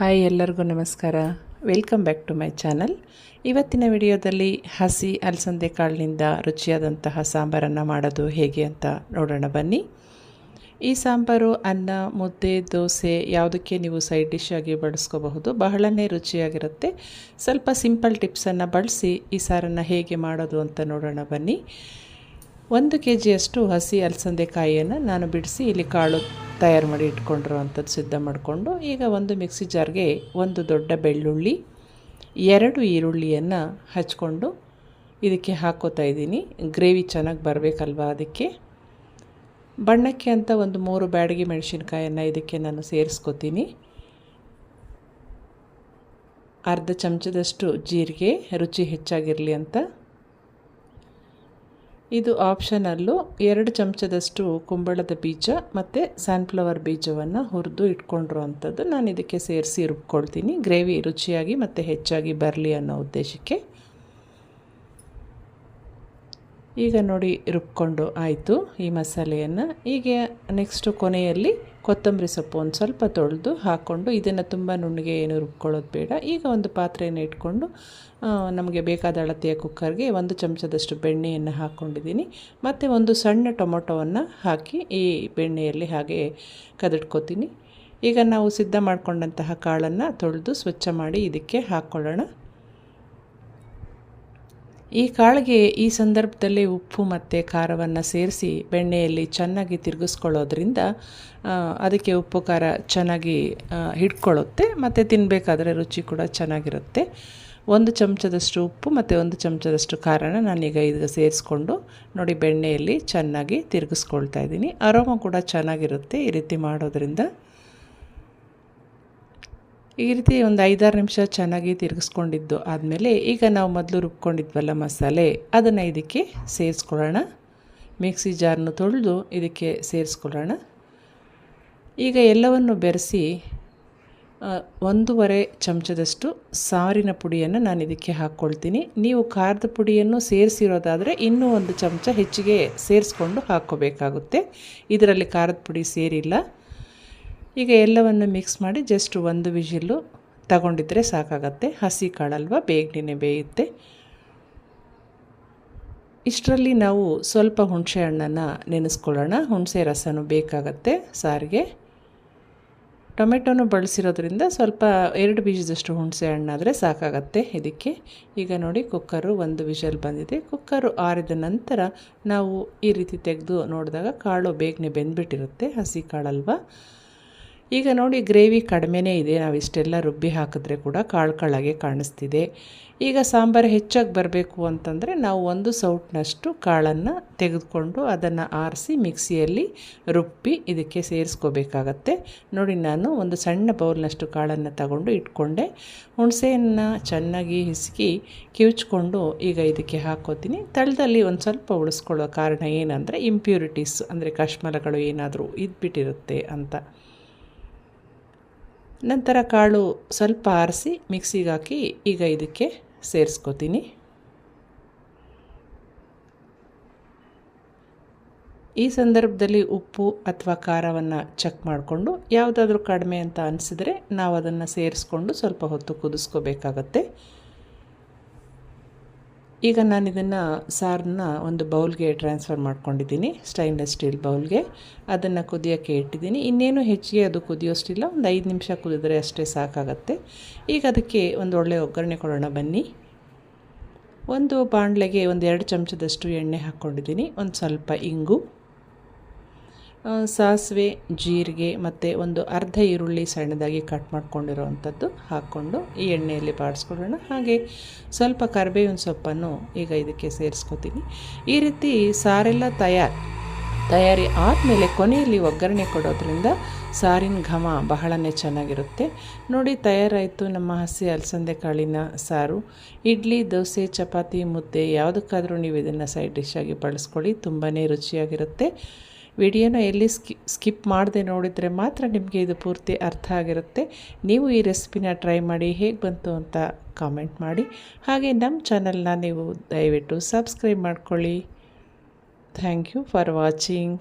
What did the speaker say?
Hi ಎಲ್ಲರಿಗೂ ನಮಸ್ಕಾರ. Welcome back to my channel ಇವತ್ತಿನ ವಿಡಿಯೋದಲ್ಲಿ ಹಸಿ ಅಲಸಂದೆ ಕಾಳಿನಿಂದ ರುಚಿಯಾದಂತಹ ಸಾಂಬಾರನ್ನು ಮಾಡೋದು ಹೇಗೆ ಅಂತ ನೋಡೋಣ ಬನ್ನಿ. ಈ ಸಾಂಬಾರು ಅನ್ನ, ಮುದ್ದೆ, ದೋಸೆ ಯಾವುದಕ್ಕೆ ನೀವು ಸೈಡ್ ಡಿಶ್ ಆಗಿ ಬಳಸ್ಕೋಬಹುದು, ಬಹಳನೇ ರುಚಿಯಾಗಿರುತ್ತೆ. ಸ್ವಲ್ಪ ಸಿಂಪಲ್ ಟಿಪ್ಸನ್ನು ಬಳಸಿ ಈ ಸಾರನ್ನು ಹೇಗೆ ಮಾಡೋದು ಅಂತ ನೋಡೋಣ ಬನ್ನಿ. ಒಂದು ಕೆ ಜಿಯಷ್ಟು ಹಸಿ ಅಲಸಂದೆ ಕಾಯಿಯನ್ನು ನಾನು ಬಿಡಿಸಿ ಇಲ್ಲಿ ಕಾಳು ತಯಾರು ಮಾಡಿ ಇಟ್ಕೊಂಡಿರುವಂಥದ್ದು ಸಿದ್ಧ ಮಾಡಿಕೊಂಡು ಈಗ ಒಂದು ಮಿಕ್ಸಿ ಜಾರ್ಗೆ ಒಂದು ದೊಡ್ಡ ಬೆಳ್ಳುಳ್ಳಿ, ಎರಡು ಈರುಳ್ಳಿಯನ್ನು ಹಚ್ಕೊಂಡು ಇದಕ್ಕೆ ಹಾಕೋತಾ ಇದ್ದೀನಿ. ಗ್ರೇವಿ ಚೆನ್ನಾಗಿ ಬರಬೇಕಲ್ವ ಅದಕ್ಕೆ? ಬಣ್ಣಕ್ಕೆ ಅಂತ ಒಂದು ಮೂರು ಬ್ಯಾಡಗಿ ಮೆಣಸಿನ್ಕಾಯನ್ನು ಇದಕ್ಕೆ ನಾನು ಸೇರಿಸ್ಕೋತೀನಿ. ಅರ್ಧ ಚಮಚದಷ್ಟು ಜೀರಿಗೆ, ರುಚಿ ಹೆಚ್ಚಾಗಿರಲಿ ಅಂತ ಇದು ಆಪ್ಷನಲ್ಲು ಎರಡು ಚಮಚದಷ್ಟು ಕುಂಬಳದ ಬೀಜ ಮತ್ತು ಸನ್ಫ್ಲವರ್ ಬೀಜವನ್ನು ಹುರಿದು ಇಟ್ಕೊಂಡಿರೋ ಅಂಥದ್ದು ನಾನು ಇದಕ್ಕೆ ಸೇರಿಸಿ ರುಬ್ಕೊಳ್ತೀನಿ. ಗ್ರೇವಿ ರುಚಿಯಾಗಿ ಮತ್ತು ಹೆಚ್ಚಾಗಿ ಬರಲಿ ಅನ್ನೋ ಉದ್ದೇಶಕ್ಕೆ. ಈಗ ನೋಡಿ ರುಬ್ಕೊಂಡು ಆಯಿತು ಈ ಮಸಾಲೆಯನ್ನು. ಈಗ ನೆಕ್ಸ್ಟು ಕೊನೆಯಲ್ಲಿ ಕೊತ್ತಂಬರಿ ಸೊಪ್ಪು ಒಂದು ಸ್ವಲ್ಪ ತೊಳೆದು ಹಾಕ್ಕೊಂಡು ಇದನ್ನು ತುಂಬ ನುಣ್ಣಗೆ ಏನು ರುಬ್ಕೊಳ್ಳೋದು ಬೇಡ. ಈಗ ಒಂದು ಪಾತ್ರೆಯನ್ನು ಇಟ್ಕೊಂಡು ನಮಗೆ ಬೇಕಾದ ಅಳತೆಯ ಕುಕ್ಕರ್ಗೆ ಒಂದು ಚಮಚದಷ್ಟು ಬೆಣ್ಣೆಯನ್ನು ಹಾಕ್ಕೊಂಡಿದ್ದೀನಿ ಮತ್ತು ಒಂದು ಸಣ್ಣ ಟೊಮೊಟೊವನ್ನು ಹಾಕಿ ಈ ಬೆಣ್ಣೆಯಲ್ಲಿ ಹಾಗೆ ಕದಿಟ್ಕೋತೀನಿ ಈಗ ನಾವು ಸಿದ್ಧ ಮಾಡಿಕೊಂಡಂತಹ ಕಾಳನ್ನು ತೊಳೆದು ಸ್ವಚ್ಛ ಮಾಡಿ ಇದಕ್ಕೆ ಹಾಕ್ಕೊಳ್ಳೋಣ ಈ ಕಾಳಿಗೆ ಈ ಸಂದರ್ಭದಲ್ಲಿ ಉಪ್ಪು ಮತ್ತು ಖಾರವನ್ನು ಸೇರಿಸಿ ಬೆಣ್ಣೆಯಲ್ಲಿ ಚೆನ್ನಾಗಿ ತಿರುಗಿಸ್ಕೊಳ್ಳೋದ್ರಿಂದ ಅದಕ್ಕೆ ಉಪ್ಪು ಖಾರ ಚೆನ್ನಾಗಿ ಹಿಡ್ಕೊಳ್ಳುತ್ತೆ, ಮತ್ತು ತಿನ್ನಬೇಕಾದ್ರೆ ರುಚಿ ಕೂಡ ಚೆನ್ನಾಗಿರುತ್ತೆ. ಒಂದು ಚಮಚದಷ್ಟು ಉಪ್ಪು ಮತ್ತು ಒಂದು ಚಮಚದಷ್ಟು ಖಾರನ ನಾನೀಗ ಈಗ ಸೇರಿಸ್ಕೊಂಡು ನೋಡಿ ಬೆಣ್ಣೆಯಲ್ಲಿ ಚೆನ್ನಾಗಿ ತಿರುಗಿಸ್ಕೊಳ್ತಾ ಇದ್ದೀನಿ. ಅರೋಮ ಕೂಡ ಚೆನ್ನಾಗಿರುತ್ತೆ ಈ ರೀತಿ ಮಾಡೋದ್ರಿಂದ. ಈ ರೀತಿ ಒಂದು ಐದಾರು ನಿಮಿಷ ಚೆನ್ನಾಗಿ ತಿರುಗಿಸ್ಕೊಂಡಿದ್ದು ಆದಮೇಲೆ ಈಗ ನಾವು ಮೊದಲು ರುಬ್ಕೊಂಡಿದ್ವಲ್ಲ ಮಸಾಲೆ, ಅದನ್ನು ಇದಕ್ಕೆ ಸೇರಿಸ್ಕೊಳ್ಳೋಣ. ಮಿಕ್ಸಿ ಜಾರ್ನು ತೊಳೆದು ಇದಕ್ಕೆ ಸೇರಿಸ್ಕೊಳ್ಳೋಣ. ಈಗ ಎಲ್ಲವನ್ನು ಬೆರೆಸಿ ಒಂದೂವರೆ ಚಮಚದಷ್ಟು ಸಾರಿನ ಪುಡಿಯನ್ನು ನಾನು ಇದಕ್ಕೆ ಹಾಕ್ಕೊಳ್ತೀನಿ. ನೀವು ಖಾರದ ಪುಡಿಯನ್ನು ಸೇರಿಸಿರೋದಾದರೆ ಇನ್ನೂ ಒಂದು ಚಮಚ ಹೆಚ್ಚಿಗೆ ಸೇರಿಸ್ಕೊಂಡು ಹಾಕ್ಕೋಬೇಕಾಗುತ್ತೆ. ಇದರಲ್ಲಿ ಖಾರದ ಪುಡಿ ಸೇರಿಲ್ಲ. ಈಗ ಎಲ್ಲವನ್ನು ಮಿಕ್ಸ್ ಮಾಡಿ ಜಸ್ಟ್ ಒಂದು ವಿಜಿಲ್ಲು ತಗೊಂಡಿದ್ರೆ ಸಾಕಾಗತ್ತೆ. ಹಸಿ ಕಾಳಲ್ವ ಬೇಗನೆ ಬೇಯುತ್ತೆ. ಇಷ್ಟರಲ್ಲಿ ನಾವು ಸ್ವಲ್ಪ ಹುಣಸೆ ಹಣ್ಣನ್ನು ನೆನೆಸ್ಕೊಳ್ಳೋಣ. ಹುಣಸೆ ರಸನೂ ಬೇಕಾಗತ್ತೆ ಸಾರಿಗೆ. ಟೊಮೆಟೊನು ಬಳಸಿರೋದ್ರಿಂದ ಸ್ವಲ್ಪ ಎರಡು ಬೀಜದಷ್ಟು ಹುಣಸೆ ಹಣ್ಣಾದರೆ ಸಾಕಾಗತ್ತೆ ಇದಕ್ಕೆ. ಈಗ ನೋಡಿ, ಕುಕ್ಕರು ಒಂದು ವಿಷಲ್ ಬಂದಿದೆ. ಕುಕ್ಕರು ಆರಿದ ನಂತರ ನಾವು ಈ ರೀತಿ ತೆಗೆದು ನೋಡಿದಾಗ ಕಾಳು ಬೇಗನೆ ಬೆಂದ್ಬಿಟ್ಟಿರುತ್ತೆ. ಹಸಿ ಕಾಳಲ್ವ? ಈಗ ನೋಡಿ ಗ್ರೇವಿ ಕಡಿಮೆನೇ ಇದೆ. ನಾವು ಇಷ್ಟೆಲ್ಲ ರುಬ್ಬಿ ಹಾಕಿದ್ರೆ ಕೂಡ ಕಾಳು ಕಾಳಾಗೆ ಕಾಣಿಸ್ತಿದೆ. ಈಗ ಸಾಂಬಾರು ಹೆಚ್ಚಾಗಿ ಬರಬೇಕು ಅಂತಂದರೆ ನಾವು ಒಂದು ಸೌಟ್ನಷ್ಟು ಕಾಳನ್ನು ತೆಗೆದುಕೊಂಡು ಅದನ್ನು ಆರಿಸಿ ಮಿಕ್ಸಿಯಲ್ಲಿ ರುಬ್ಬಿ ಇದಕ್ಕೆ ಸೇರಿಸ್ಕೋಬೇಕಾಗತ್ತೆ. ನೋಡಿ ನಾನು ಒಂದು ಸಣ್ಣ ಬೌಲ್ನಷ್ಟು ಕಾಳನ್ನು ತಗೊಂಡು ಇಟ್ಕೊಂಡೆ. ಹುಣಸೆಯನ್ನು ಚೆನ್ನಾಗಿ ಹಿಸುಕಿ ಕಿವುಚ್ಕೊಂಡು ಈಗ ಇದಕ್ಕೆ ಹಾಕೋತೀನಿ. ತಳದಲ್ಲಿ ಒಂದು ಸ್ವಲ್ಪ ಉಳಿಸ್ಕೊಳ್ಳೋ ಕಾರಣ ಏನಂದರೆ ಇಂಪ್ಯೂರಿಟೀಸ್ ಅಂದರೆ ಕಶ್ಮಲಗಳು ಏನಾದರೂ ಇದ್ಬಿಟ್ಟಿರುತ್ತೆ ಅಂತ. ನಂತರ ಕಾಳು ಸ್ವಲ್ಪ ಆರಿಸಿ ಮಿಕ್ಸಿಗೆ ಹಾಕಿ ಈಗ ಇದಕ್ಕೆ ಸೇರಿಸ್ಕೋತೀನಿ. ಈ ಸಂದರ್ಭದಲ್ಲಿ ಉಪ್ಪು ಅಥವಾ ಖಾರವನ್ನು ಚೆಕ್ ಮಾಡಿಕೊಂಡು ಯಾವುದಾದ್ರೂ ಕಡಿಮೆ ಅಂತ ಅನಿಸಿದರೆ ನಾವು ಅದನ್ನು ಸೇರಿಸ್ಕೊಂಡು ಸ್ವಲ್ಪ ಹೊತ್ತು ಕುದಿಸ್ಕೋಬೇಕಾಗತ್ತೆ. ಈಗ ನಾನು ಇದನ್ನು ಸಾರನ್ನ ಒಂದು ಬೌಲ್ಗೆ ಟ್ರಾನ್ಸ್ಫರ್ ಮಾಡ್ಕೊಂಡಿದ್ದೀನಿ ಸ್ಟೈನ್ಲೆಸ್ ಸ್ಟೀಲ್ ಬೌಲ್ಗೆ. ಅದನ್ನು ಕುದಿಯೋಕ್ಕೆ ಇಟ್ಟಿದ್ದೀನಿ. ಇನ್ನೇನು ಹೆಚ್ಚಿಗೆ ಅದು ಕುದಿಯೋಷ್ಟಿಲ್ಲ ಒಂದು ಐದು ನಿಮಿಷ ಕುದಿದ್ರೆ ಅಷ್ಟೇ ಸಾಕಾಗತ್ತೆ. ಈಗ ಅದಕ್ಕೆ ಒಂದು ಒಳ್ಳೆ ಒಗ್ಗರಣೆ ಕೊಡೋಣ ಬನ್ನಿ. ಒಂದು ಬಾಣಲೆಗೆ ಒಂದು ಎರಡು ಚಮಚದಷ್ಟು ಎಣ್ಣೆ ಹಾಕ್ಕೊಂಡಿದ್ದೀನಿ ಒಂದು ಸ್ವಲ್ಪ ಇಂಗು. ಸಾಸಿವೆ, ಜೀರಿಗೆ ಮತ್ತು ಒಂದು ಅರ್ಧ ಈರುಳ್ಳಿ ಸಣ್ಣದಾಗಿ ಕಟ್ ಮಾಡ್ಕೊಂಡಿರೋವಂಥದ್ದು ಹಾಕ್ಕೊಂಡು ಈ ಎಣ್ಣೆಯಲ್ಲಿ ಬಾಡಿಸ್ಕೊಳ್ಳೋಣ. ಹಾಗೆ ಸ್ವಲ್ಪ ಕರಿಬೇವಿನ ಸೊಪ್ಪನ್ನು ಈಗ ಇದಕ್ಕೆ ಸೇರಿಸ್ಕೊತೀನಿ. ಈ ರೀತಿ ಸಾರೆಲ್ಲ ತಯಾರು, ತಯಾರಿ ಆದಮೇಲೆ ಕೊನೆಯಲ್ಲಿ ಒಗ್ಗರಣೆ ಕೊಡೋದ್ರಿಂದ ಸಾರಿನ ಘಮ ಬಹಳನೇ ಚೆನ್ನಾಗಿರುತ್ತೆ. ನೋಡಿ, ತಯಾರಾಯಿತು ನಮ್ಮ ಹಸಿ ಅಲಸಂದೆ ಕಾಳಿನ ಸಾರು. ಇಡ್ಲಿ, ದೋಸೆ, ಚಪಾತಿ, ಮುದ್ದೆ, ಯಾವುದಕ್ಕಾದರೂ ನೀವು ಇದನ್ನು ಸೈಡ್ ಡಿಶ್ ಆಗಿ ಬಳಸ್ಕೊಳ್ಳಿ ತುಂಬಾ ರುಚಿಯಾಗಿರುತ್ತೆ. ವಿಡಿಯೋನ ಎಲ್ಲಿ ಸ್ಕಿ, ಸ್ಕಿಪ್ ಮಾಡದೆ ನೋಡಿದರೆ ಮಾತ್ರ ನಿಮಗೆ ಇದು ಪೂರ್ತಿ ಅರ್ಥ ಆಗಿರುತ್ತೆ. ನೀವು ಈ ರೆಸಿಪಿನ ಟ್ರೈ ಮಾಡಿ ಹೇಗೆ ಬಂತು ಅಂತ ಕಾಮೆಂಟ್ ಮಾಡಿ. ಹಾಗೆ ನಮ್ಮ ಚಾನಲ್ನ ನೀವು ದಯವಿಟ್ಟು ಸಬ್ಸ್ಕ್ರೈಬ್ ಮಾಡ್ಕೊಳ್ಳಿ. Thank you for watching.